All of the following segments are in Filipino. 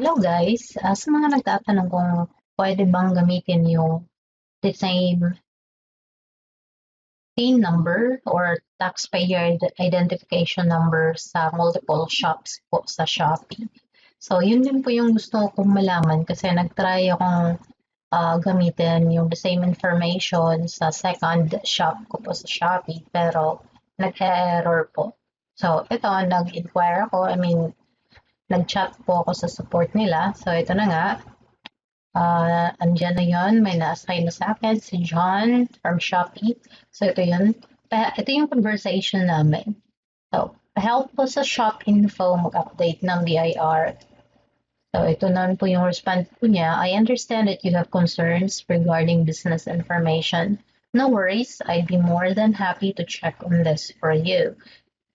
Hello guys, Ah, sa mga nagtatanong kung pwede bang gamitin yung the same PIN number or taxpayer id- identification number sa multiple shops po sa Shopee. So, yun din po yung gusto kong malaman kasi nag-try akong ah, gamitin yung the same information sa second shop ko po sa Shopee pero nag-error po. So, ito, nag-inquire ako. I mean, nag-chat po ako sa support nila. So, ito na nga. Ah, andyan na yon May na-assign na sa akin si John from Shopee. So, ito yun. Ito yung conversation namin. So, help po sa shop info mag-update ng BIR. So, ito na po yung response po niya. I understand that you have concerns regarding business information. No worries. I'd be more than happy to check on this for you.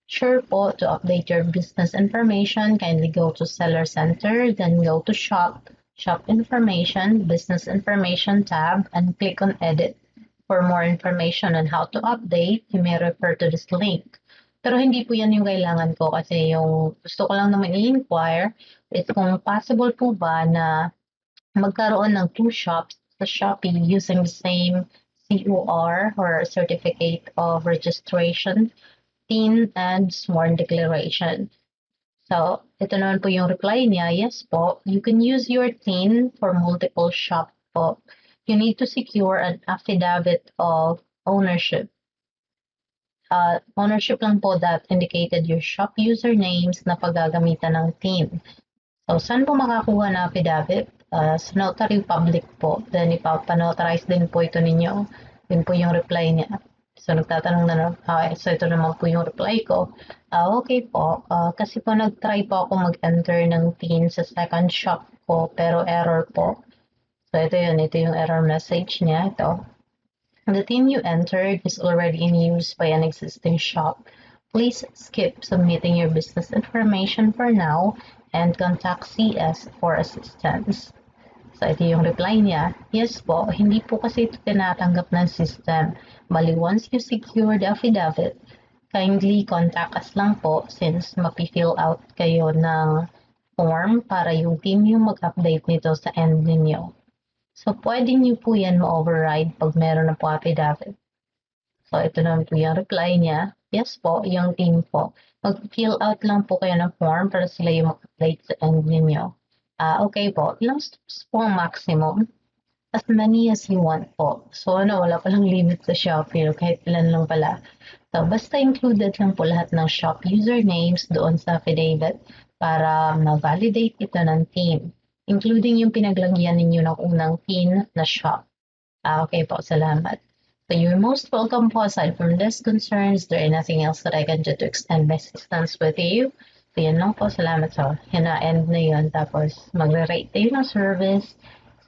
Sure po, to update your business information, kindly go to Seller Center, then go to Shop, Shop Information, Business Information tab, and click on Edit. For more information on how to update, you may refer to this link. Pero hindi po yan yung kailangan ko kasi yung gusto ko lang naman i-inquire is kung possible po ba na magkaroon ng two shops sa Shopee using the same COR or Certificate of Registration PIN and sworn declaration. So, ito naman po yung reply niya. Yes po, you can use your TIN for multiple shop po. You need to secure an affidavit of ownership. Uh, ownership lang po that indicated your shop usernames na paggagamitan ng TIN. So, saan po makakuha na affidavit? Uh, sa notary public po. Then, ipapanotarize din po ito ninyo. Yun po yung reply niya. So, nagtatanong na, ah, so ito naman po yung reply ko. Ah, okay po, Ah, kasi po nag-try po ako mag-enter ng PIN sa second shop ko, pero error po. So, ito yun, ito yung error message niya, ito. The PIN you entered is already in use by an existing shop. Please skip submitting your business information for now and contact CS for assistance. So, ito yung reply niya. Yes po, hindi po kasi ito tinatanggap ng system. Bali, once you secure the affidavit, kindly contact us lang po since mapi-fill out kayo ng form para yung team yung mag-update nito sa end ninyo. So, pwede niyo po yan ma-override pag meron na po affidavit. So, ito naman po yung reply niya. Yes po, yung team po. Mag-fill out lang po kayo ng form para sila yung mag-update sa end ninyo. Ah, okay po. Ilang steps po ang maximum? As many as you want po. So, ano, wala palang limit sa Shopee. no? Kahit ilan lang pala. So, basta included lang po lahat ng shop usernames doon sa affidavit para ma-validate ito ng team. Including yung pinaglagyan ninyo ng unang PIN na shop. Ah, okay po. Salamat. So you're most welcome po. Aside from this concerns, there is nothing else that I can do to extend my assistance with you. So yan lang po. Salamat sa yun na yun. Tapos magre-rate tayo ng service.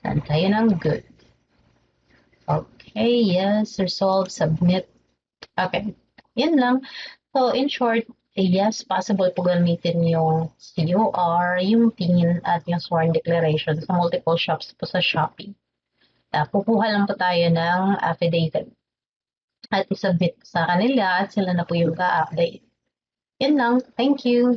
Send tayo ng good. Okay, yes, resolve, submit. Okay, yan lang. So in short, yes, possible po gamitin yung COR, yung PIN, at yung sworn declaration sa multiple shops po sa Shopee. Uh, kukuha lang po tayo ng affidavit at isubmit sa kanila at sila na po yung ka-update. Yan lang. Thank you.